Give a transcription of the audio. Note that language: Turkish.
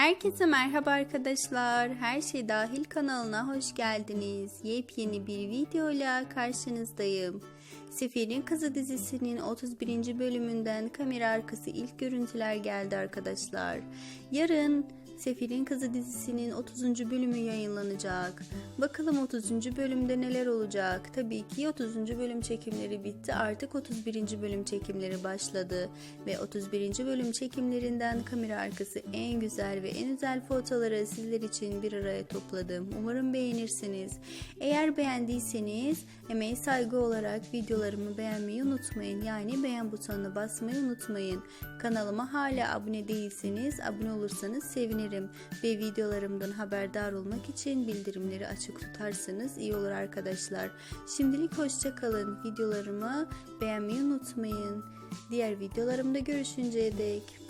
Herkese merhaba arkadaşlar. Her şey dahil kanalına hoş geldiniz. Yepyeni bir videoyla karşınızdayım. Sefir'in Kızı dizisinin 31. bölümünden kamera arkası ilk görüntüler geldi arkadaşlar. Yarın Sefir'in Kızı dizisinin 30. bölümü yayınlanacak. Bakalım 30. bölümde neler olacak? Tabii ki 30. bölüm çekimleri bitti. Artık 31. bölüm çekimleri başladı. Ve 31. bölüm çekimlerinden kamera arkası en güzel ve en özel fotoları sizler için bir araya topladım. Umarım beğenirsiniz. Eğer beğendiyseniz emeğe saygı olarak videolarımı beğenmeyi unutmayın. Yani beğen butonuna basmayı unutmayın. Kanalıma hala abone değilseniz abone olursanız sevinirim. Ve videolarımdan haberdar olmak için bildirimleri açık tutarsanız iyi olur arkadaşlar. Şimdilik hoşça kalın. Videolarımı beğenmeyi unutmayın. Diğer videolarımda görüşünceye dek.